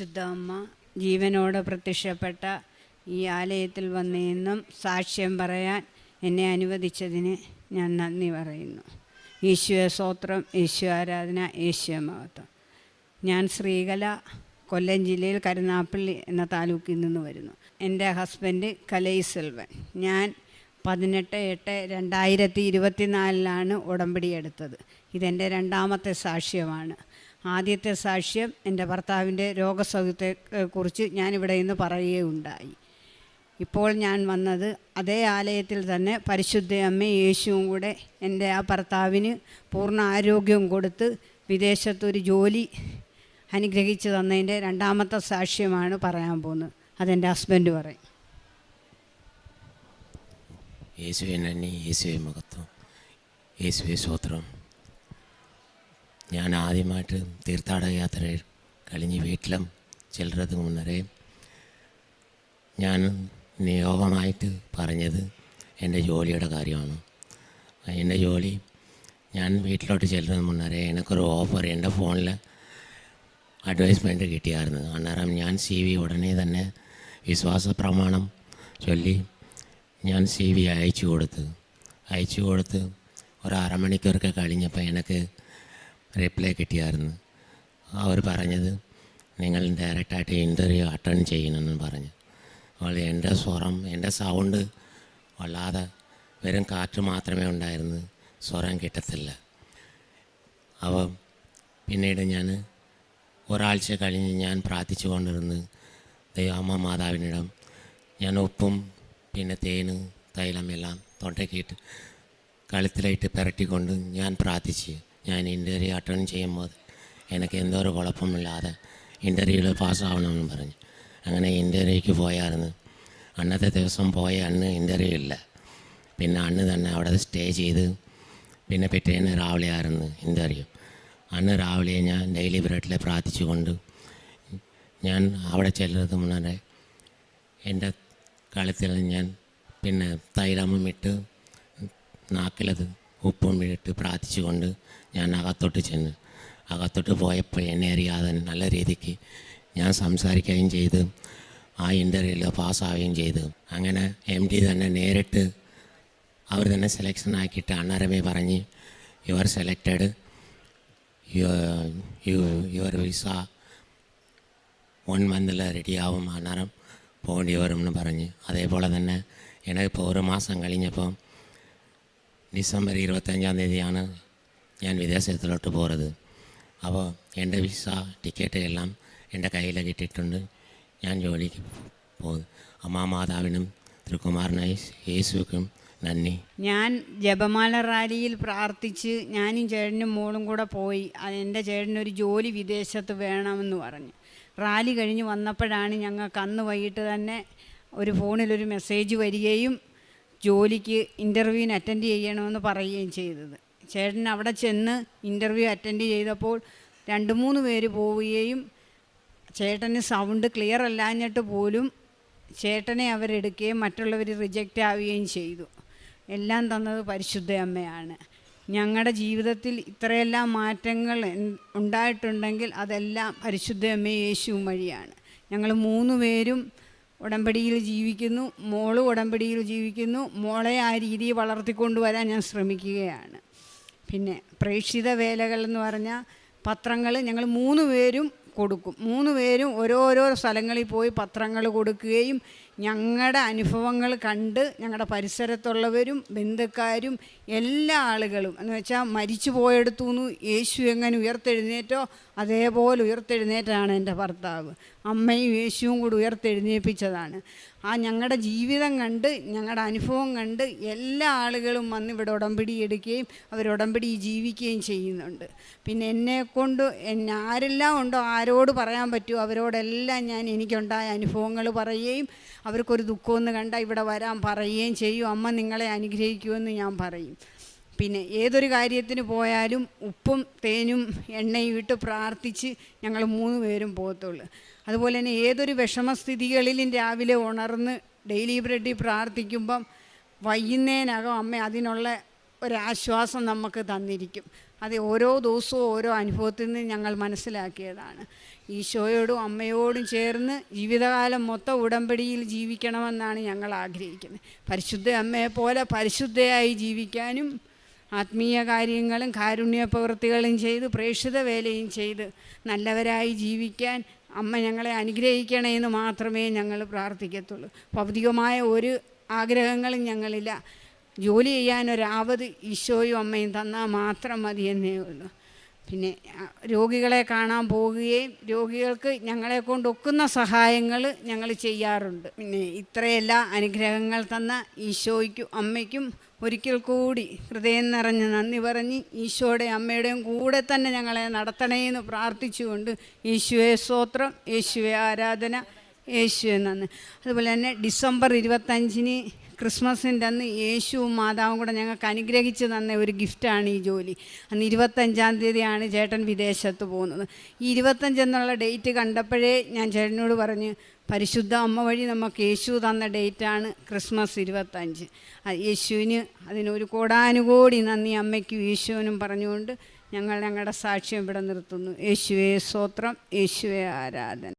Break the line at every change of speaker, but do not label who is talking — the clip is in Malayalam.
പരിശുദ്ധ അമ്മ ജീവനോടെ പ്രത്യക്ഷപ്പെട്ട ഈ ആലയത്തിൽ വന്നെന്നും സാക്ഷ്യം പറയാൻ എന്നെ അനുവദിച്ചതിന് ഞാൻ നന്ദി പറയുന്നു. ഈശ്വര സ്തോത്രം ഈശ്വര ആരാധന ഈശ്വര മഹത്വം. ഞാൻ ശ്രീകല കൊല്ലം ജില്ലയിൽ കരുനാപ്പള്ളി എന്ന താലൂക്കിൽ നിന്ന് വരുന്നു. എന്റെ ഹസ്ബൻഡ് കലൈ സെൽവൻ. ഞാൻ പതിനെട്ട് എട്ട് രണ്ടായിരത്തി ഇരുപത്തിനാലിലാണ് ഉടമ്പടി എടുത്തത്. ഇതെന്റെ രണ്ടാമത്തെ സാക്ഷ്യമാണ്. ആദ്യത്തെ സാക്ഷ്യം എന്റെ ഭർത്താവിന്റെ രോഗസൗഖ്യത്തെ കുറിച്ച് ഞാനിവിടെ ഇന്ന് പറയുകയുണ്ടായി. ഇപ്പോൾ ഞാൻ വന്നത് അതേ ആലയത്തിൽ തന്നെ പരിശുദ്ധ അമ്മ യേശുവും കൂടെ എന്റെ ആ ഭർത്താവിന് പൂർണ ആരോഗ്യം കൊടുത്ത് വിദേശത്തൊരു ജോലി അനുഗ്രഹിച്ച് തന്നതിന്റെ രണ്ടാമത്തെ സാക്ഷ്യമാണ് പറയാൻ പോകുന്നത്. അതെന്റെ ഹസ്ബൻഡ് പറയും.
യേശുവെ നന്ദി യേശുവെ മഹത്വം യേശുവെ ഞാൻ ആദ്യമായിട്ട് തീർത്ഥാടക യാത്ര കഴിഞ്ഞ് വീട്ടിലും ചിലരത് മുന്നരേ ഞാൻ നിയോഗമായിട്ട് പറഞ്ഞത് എന്റെ ജോലിയുടെ കാര്യമാണ്. എന്റെ ജോലി ഞാൻ വീട്ടിലോട്ട് ചെല്ലുന്നതിന് മുന്നേ എനിക്കൊരു ഓഫർ എന്റെ ഫോണിൽ അഡ്വൈസ്മെന്റ് കിട്ടിയായിരുന്നു. അന്നേരം ഞാൻ സി വി ഉടനെ തന്നെ വിശ്വാസ പ്രമാണം ചൊല്ലി ഞാൻ സി വി അയച്ചു കൊടുത്ത്. അയച്ചു കൊടുത്ത് ഒരു അരമണിക്കൂറൊക്കെ കഴിഞ്ഞപ്പോൾ എനിക്ക് റിപ്ലൈ കിട്ടിയായിരുന്നു. അവർ പറഞ്ഞത് നിങ്ങൾ ഡയറക്റ്റായിട്ട് ഇന്റർവ്യൂ അറ്റൻഡ് ചെയ്യണമെന്ന് പറഞ്ഞു. അപ്പോൾ എന്റെ സ്വരം എന്റെ സൗണ്ട് വല്ലാതെ വെറും കാറ്റ് മാത്രമേ ഉണ്ടായിരുന്നു. സ്വരം കിട്ടത്തില്ല. അപ്പോൾ പിന്നീട് ഞാൻ ഒരാഴ്ച കഴിഞ്ഞ് ഞാൻ പ്രാർത്ഥിച്ചു കൊണ്ടിരുന്ന് ദൈവമ്മ മാതാവിനിടം ഞാൻ ഉപ്പും പിന്നെ തേനും തൈലം തൈലമെല്ലാം തൊണ്ടയ്ക്കിട്ട് കഴുത്തിലായിട്ട് പുരട്ടിക്കൊണ്ട് ഞാൻ പ്രാർത്ഥിച്ച്. ഞാൻ ഇന്റർവ്യൂ അറ്റൻഡ് ചെയ്യുമ്പോൾ എനിക്ക് എന്തോ ഒരു കുഴപ്പമില്ലാതെ ഇന്റർവ്യൂവിൽ പാസ്സാവണമെന്ന് പറഞ്ഞു. അങ്ങനെ ഇന്റർവ്യൂക്ക് പോയായിരുന്നു. അന്നത്തെ ദിവസം പോയ അന്ന് ഇന്റർവ്യൂ ഇല്ല. പിന്നെ അന്ന് തന്നെ അവിടെ സ്റ്റേ ചെയ്ത് പിന്നെ പിറ്റേന്ന് രാവിലെ ആയിരുന്നു ഇന്റർവ്യൂ അന്ന് രാവിലെ ഞാൻ ഡെയിലി ബ്രെഡിൽ പ്രാർത്ഥിച്ചുകൊണ്ട് ഞാൻ അവിടെ ചെല്ലുന്നത് മുന്നേ എന്റെ കളത്തിൽ ഞാൻ പിന്നെ തൈലമും ഇട്ട് നാക്കിലത് ഉപ്പും ഇട്ട് പ്രാർത്ഥിച്ചുകൊണ്ട് ഞാൻ അകത്തോട്ട് ചെന്ന് അകത്തോട്ട് പോയപ്പോൾ എന്നെ അറിയാതെ നല്ല രീതിക്ക് ഞാൻ സംസാരിക്കുകയും ചെയ്ത് ആ ഇന്റർവ്യൂവിൽ പാസ്സാവുകയും ചെയ്തു. അങ്ങനെ എം ഡി തന്നെ നേരിട്ട് അവർ തന്നെ സെലക്ഷൻ ആക്കിയിട്ട് അണ്ണാരമ്മ പറഞ്ഞ് you are selected you your visa one മന്തിൽ റെഡിയാവും അന്നേരം പോകേണ്ടി വരുമെന്ന് പറഞ്ഞ്. അതേപോലെ തന്നെ എനിക്കിപ്പോൾ ഒരു മാസം കഴിഞ്ഞപ്പോൾ ഡിസംബർ ഇരുപത്തഞ്ചാം തീയതിയാണ് ഞാൻ വിദേശത്തിലോട്ട് പോകുന്നത് അപ്പോൾ എന്റെ വിസ ടിക്കറ്റ് എല്ലാം എന്റെ കയ്യിൽ കിട്ടിയിട്ടുണ്ട്. ഞാൻ ജോലിക്ക് പോകും അമ്മാ മാതാവിനും തിരുക്കുമാരനായി യേശുക്കും നന്ദി.
ഞാൻ ജപമാല റാലിയിൽ പ്രാർത്ഥിച്ച് ഞാനും ചേട്ടനും മോളും കൂടെ പോയി. എന്റെ ചേട്ടനൊരു ജോലി വിദേശത്ത് വേണമെന്ന് പറഞ്ഞു. റാലി കഴിഞ്ഞ് വന്നപ്പോഴാണ് ഞങ്ങൾക്ക് അന്ന് വൈകിട്ട് തന്നെ ഒരു ഫോണിലൊരു മെസ്സേജ് വരികയും ജോലിക്ക് ഇന്റർവ്യൂവിന് അറ്റൻഡ് ചെയ്യണമെന്ന് പറയുകയും ചെയ്തത്. ചേട്ടൻ അവിടെ ചെന്ന് ഇന്റർവ്യൂ അറ്റൻഡ് ചെയ്തപ്പോൾ രണ്ട് മൂന്ന് പേര് പോവുകയും ചേട്ടന് സൗണ്ട് ക്ലിയർ അല്ലാഞ്ഞിട്ട് പോലും ചേട്ടനെ അവരെടുക്കുകയും മറ്റുള്ളവർ റിജക്റ്റ് ആവുകയും ചെയ്തു. എല്ലാം തന്നത് പരിശുദ്ധ അമ്മയാണ്. ഞങ്ങളുടെ ജീവിതത്തിൽ ഇത്രയെല്ലാം മാറ്റങ്ങൾ ഉണ്ടായിട്ടുണ്ടെങ്കിൽ അതെല്ലാം പരിശുദ്ധ അമ്മ യേശുവും വഴിയാണ്. ഞങ്ങൾ മൂന്ന് പേരും ഉടമ്പടിയിൽ ജീവിക്കുന്നു മോൾ ഉടമ്പടിയിൽ ജീവിക്കുന്നു മോളെ ആ രീതിയിൽ വളർത്തിക്കൊണ്ടുവരാൻ ഞാൻ ശ്രമിക്കുകയാണ്. പിന്നെ പ്രേക്ഷിത വേലകൾ എന്ന് പറഞ്ഞാൽ പത്രങ്ങൾ ഞങ്ങൾ മൂന്ന് പേരും കൊടുക്കും. മൂന്ന് പേരും ഓരോരോ സ്ഥലങ്ങളിൽ പോയി പത്രങ്ങൾ കൊടുക്കുകയും ഞങ്ങളുടെ അനുഭവങ്ങൾ കണ്ട് ഞങ്ങളുടെ പരിസരത്തുള്ളവരും ബന്ധുക്കാരും എല്ലാ ആളുകളും എന്ന് വെച്ചാൽ മരിച്ചു പോയെടുത്തു യേശു എങ്ങനെ ഉയർത്തെഴുന്നേറ്റോ അതേപോലെ ഉയർത്തെഴുന്നേറ്റാണ് എന്റെ ഭർത്താവ്. അമ്മയും യേശുവും കൂടി ഉയർത്തെഴുന്നേൽപ്പിച്ചതാണ് ആ ഞങ്ങളുടെ ജീവിതം കണ്ട് ഞങ്ങളുടെ അനുഭവം കണ്ട് എല്ലാ ആളുകളും വന്ന് ഇവിടെ ഉടമ്പടി എടുക്കുകയും അവർ ഉടമ്പടി ജീവിക്കുകയും ചെയ്യുന്നുണ്ട്. പിന്നെ എന്നെ കൊണ്ട് എന്നെ ആരെല്ലാം ഉണ്ടോ ആരോട് പറയാൻ പറ്റുമോ അവരോടെല്ലാം ഞാൻ എനിക്കുണ്ടായ അനുഭവങ്ങൾ പറയുകയും അവർക്കൊരു ദുഃഖമെന്ന് കണ്ടാൽ ഇവിടെ വരാൻ പറയുകയും ചെയ്യും. അമ്മ നിങ്ങളെ അനുഗ്രഹിക്കുമെന്ന് ഞാൻ പറയും. പിന്നെ ഏതൊരു കാര്യത്തിന് പോയാലും ഉപ്പും തേനും എണ്ണയും ഇട്ട് പ്രാർത്ഥിച്ച് ഞങ്ങൾ മൂന്ന് പേരും പോകത്തുള്ളൂ. അതുപോലെ തന്നെ ഏതൊരു വിഷമസ്ഥിതികളിലും രാവിലെ ഉണർന്ന് ഡെയിലി ബ്രെഡിൽ പ്രാർത്ഥിക്കുമ്പം വൈകുന്നേരകം അമ്മ അതിനുള്ള ഒരാശ്വാസം നമുക്ക് തന്നിരിക്കും. അത് ഓരോ ദിവസവും ഓരോ അനുഭവത്തിൽ നിന്ന് ഞങ്ങൾ മനസ്സിലാക്കിയതാണ്. ഈശോയോടും അമ്മയോടും ചേർന്ന് ജീവിതകാലം മൊത്തം ഉടമ്പടിയിൽ ജീവിക്കണമെന്നാണ് ഞങ്ങൾ ആഗ്രഹിക്കുന്നത്. പരിശുദ്ധ അമ്മയെപ്പോലെ പരിശുദ്ധയായി ജീവിക്കാനും ആത്മീയ കാര്യങ്ങളും കാരുണ്യ പ്രവൃത്തികളും ചെയ്ത് പ്രേക്ഷിത വേലയും ചെയ്ത് നല്ലവരായി ജീവിക്കാൻ അമ്മ ഞങ്ങളെ അനുഗ്രഹിക്കണേ എന്ന് മാത്രമേ ഞങ്ങൾ പ്രാർത്ഥിക്കത്തുള്ളൂ. ഭൗതികമായ ഒരു ആഗ്രഹങ്ങളും ഞങ്ങളില്ല. ജോലി ചെയ്യാനൊരാവത് ഈശോയും അമ്മയും തന്നാൽ മാത്രം മതി എന്നേ ഉള്ളൂ. പിന്നെ രോഗികളെ കാണാൻ പോവുകയും രോഗികൾക്ക് ഞങ്ങളെ കൊണ്ടൊക്കുന്ന സഹായങ്ങൾ ഞങ്ങൾ ചെയ്യാറുണ്ട്. പിന്നെ ഇത്രയെല്ലാം അനുഗ്രഹങ്ങൾ തന്ന ഈശോയ്ക്കും അമ്മയ്ക്കും ഒരിക്കൽ കൂടി ഹൃദയം നിറഞ്ഞ് നന്ദി പറഞ്ഞ് ഈശോയുടെ അമ്മയുടെയും കൂടെ തന്നെ ഞങ്ങളെ നടത്തണേന്ന് പ്രാർത്ഥിച്ചുകൊണ്ട് ഈശോയെ സ്തോത്രം യേശുവെ ആരാധന യേശുവെ നന്ദി. അതുപോലെ തന്നെ ഡിസംബർ ഇരുപത്തഞ്ചിന് ക്രിസ്മസിന്റെ അന്ന് യേശുവും മാതാവും കൂടെ ഞങ്ങൾക്ക് അനുഗ്രഹിച്ച് തന്ന ഒരു ഗിഫ്റ്റാണ് ഈ ജോലി. അന്ന് ഇരുപത്തഞ്ചാം തീയതിയാണ് ചേട്ടൻ വിദേശത്ത് പോകുന്നത്. ഈ ഇരുപത്തഞ്ച് എന്നുള്ള ഡേറ്റ് കണ്ടപ്പോഴേ ഞാൻ ചേട്ടനോട് പറഞ്ഞ് പരിശുദ്ധ അമ്മ വഴി നമുക്ക് യേശു തന്ന ഡേറ്റാണ് ക്രിസ്മസ് ഇരുപത്തഞ്ച്. യേശുവിന് അതിനൊരു കോടാനുകോടി നന്ദി അമ്മയ്ക്കും യേശുവിനും പറഞ്ഞുകൊണ്ട് ഞങ്ങൾ ഞങ്ങളുടെ സാക്ഷ്യം ഇവിടെ നിർത്തുന്നു. യേശുവേ സ്തോത്രം യേശുവേ ആരാധന.